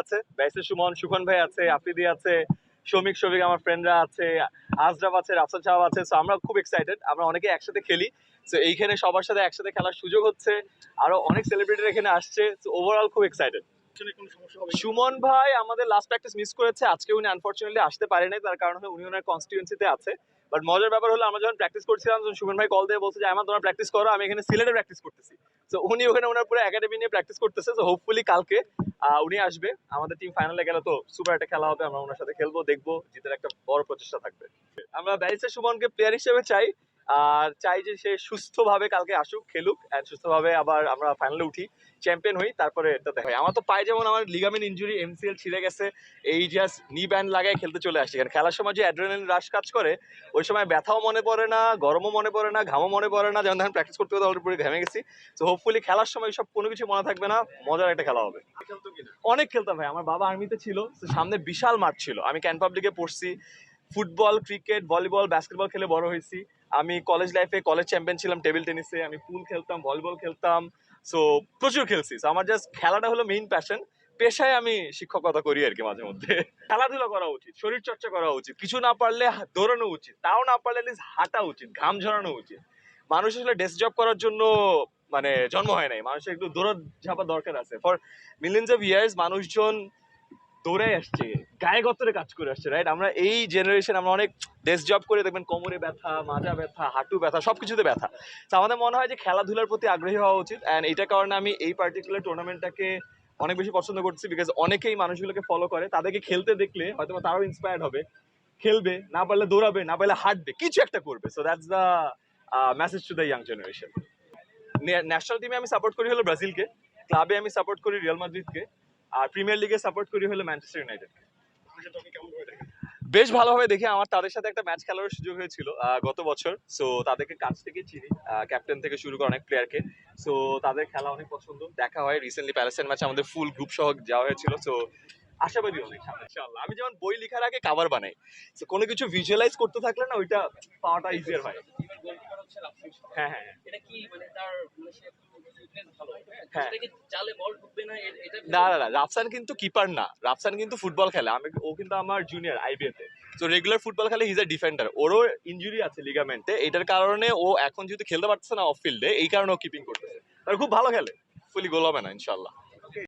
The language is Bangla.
আছে ব্যারিস্টার সুমন সুখন ভাই আছে আফ্রিদি আছে শমিক শফিক আমার ফ্রেন্ডরা আছে আজরাফ আছে রাফসান সাহাব আছে সো আমরা খুব এক্সাইটেড আমরা অনেকে একসাথে খেলি সো এইখানে সবার সাথে একসাথে খেলার সুযোগ হচ্ছে আরও অনেক সেলিব্রিটির এখানে আসছে সো ওভারঅল খুব এক্সাইটেড সুমন ভাই আমাদের লাস্ট প্র্যাকটিস মিস করেছে আজকে উনি আনফরচুনেটলি আসতে পারেনি তার কারণ হলো উনি ওনার কনস্টিটুয়েন্সিতে আছে বাট মজার ব্যাপার হলো, আমরা যখন প্র্যাকটিস করছিলাম, তখন সুমন ভাই কল দিয়ে বলছে যে আমার তোমরা প্র্যাকটিস করো, আমি এখানে সিলেটে প্র্যাকটিস করতেছি। সো উনি ওখানে ওনার পুরো একাডেমি নিয়ে প্র্যাকটিস করতেছে। সো হোপফুলি কালকে উনি আসবে। আমাদের টিম ফাইনালে গেলে তো সুপার একটা খেলা হবে, আমরা ওনার সাথে খেলব, দেখব, জিতের একটা বড় প্রচেষ্টা থাকবে। আমরা ব্যারিস্টার সুমনকে প্লেয়ার হিসেবে চাই। আর চাই যে সে সুস্থভাবে কালকে আসুক খেলুক and সুস্থভাবে আবার আমরা ফাইনালে উঠি চ্যাম্পিয়ন হই তারপরে এটা দেখাই আমার তো পায়ে যেমন আমার লিগামেন্ট ইনজুরি এমসিএল ছিঁড়ে গেছে এই জাস্ট নি ব্যান্ড লাগায় খেলতে চলে আসছি। কারণ খেলার সময় যে অ্যাড্রেনালিন রাশ কাজ করে ওই সময় ব্যথাও মনে পড়ে না গরমও মনে পড়ে না ঘামও মনে পড়ে না যেমন ধরেন প্র্যাকটিস করতে করতে অলরেডি পুরো ঘেমে গেছি। তো হোপফুলি খেলার সময় সব কোনো কিছু মনে থাকবে না মজার একটা খেলা হবে। অনেক খেলতাম ভাই আমার বাবা আর্মিতে ছিল তো সামনে বিশাল মাঠ ছিল। আমি ক্যান পাবলিকে পড়ছি ফুটবল ক্রিকেট ভলিবল বাস্কেটবল খেলে বড় হয়েছি। আমি কলেজ লাইফে কলেজ চ্যাম্পিয়ন ছিলাম টেবিল টেনিসে আমি পুল খেলতাম ভলিবল খেলতাম। সো প্রচুর খেলছি। So, আমার জাস্ট খেলাটা হলো মেইন প্যাশন পেশায় আমি শিক্ষকতা করি আর কি মাঝে মধ্যে। খেলাধুলা করা উচিত শরীর চর্চা করা উচিত। কিছু না পারলে দৌড়ানো উচিত। তাও না পারলে হাঁটা উচিত ঘাম ঝরানো উচিত। মানুষ আসলে ডেস্ক জব করার জন্য মানে জন্ম হয় নাই। মানুষের একটু দৌড় ঝাপা দরকার আছে। ফর মিলিয়ন্স অফ ইয়ার্স মানুষজন দৌড়ে আসছে, গায়ে গতরে কাজ করে আসছে রাইট আমরা এই জেনারেশন আমরা অনেক ডেস্ক জব করে দেখবেন, কোমরে ব্যথা, মাজা ব্যথা, হাঁটু ব্যথা, সবকিছুতে ব্যথা। তো আমাদের মনে হয় যে খেলাধুলার প্রতি আগ্রহী হওয়া উচিত অ্যান্ড এইটার কারণে আমি এই পার্টিকুলার টুর্নামেন্টটাকে অনেক বেশি পছন্দ করছি বিকজ অনেকেই মানুষগুলোকে ফলো করে। তাদেরকে খেলতে দেখলে হয়তো তারাও ইন্সপায়ার্ড হবে। খেলবে, না পারলে দৌড়াবে, না পারলে হাঁটবে, কিছু একটা করবে। So that's the message to the young generation national টিমে আমি সাপোর্ট করি হলো ব্রাজিলকে। ক্লাবে আমি সাপোর্ট করি রিয়াল মাদ্রিদকে। আর প্রিমিয়ার লিগে সাপোর্ট করি হলো ম্যানচেস্টার ইউনাইটেড বেশ ভালোভাবে দেখি আমার তাদের সাথে একটা ম্যাচ খেলার সুযোগ হয়েছিল গত বছর। সো তাদেরকে কাছ থেকে চিনি ক্যাপ্টেন থেকে শুরু করে অনেক প্লেয়ারকে সো তাদের খেলা অনেক পছন্দ। দেখা হয় রিসেন্টলি প্যালেস্টাইন ম্যাচে আমাদের ফুল গ্রুপ সহ যাওয়া হয়েছিল। সো আশাবাদী অনেক ইনশাআল্লাহ। আমি যেমন বই লেখার আগে কাভার বানাই। কোনো কিছু ভিজুয়ালাইজ করতে থাকলে না ওইটা পাওয়াটা ইজিয়ার হয়। হ্যাঁ হ্যাঁ হ্যাঁ। এটা কি মানে তার মানে না না না রাফসান কিন্তু কিপার না। রাফসান কিন্তু ফুটবল খেলে। আমি ও কিন্তু আমার জুনিয়র তে। রেগুলার ফুটবল খেলে হিজ এ ডিফেন্ডার ওরও ইনজুরি আছে লিগামেন্টে এটার কারণে ও এখন যেহেতু খেলতে পারতেছে না অফ ফিল্ডে এই কারণে ও কিপিং করতেছে। আর খুব ভালো খেলে। ফুলি গোল হবে না ইনশাল্লাহ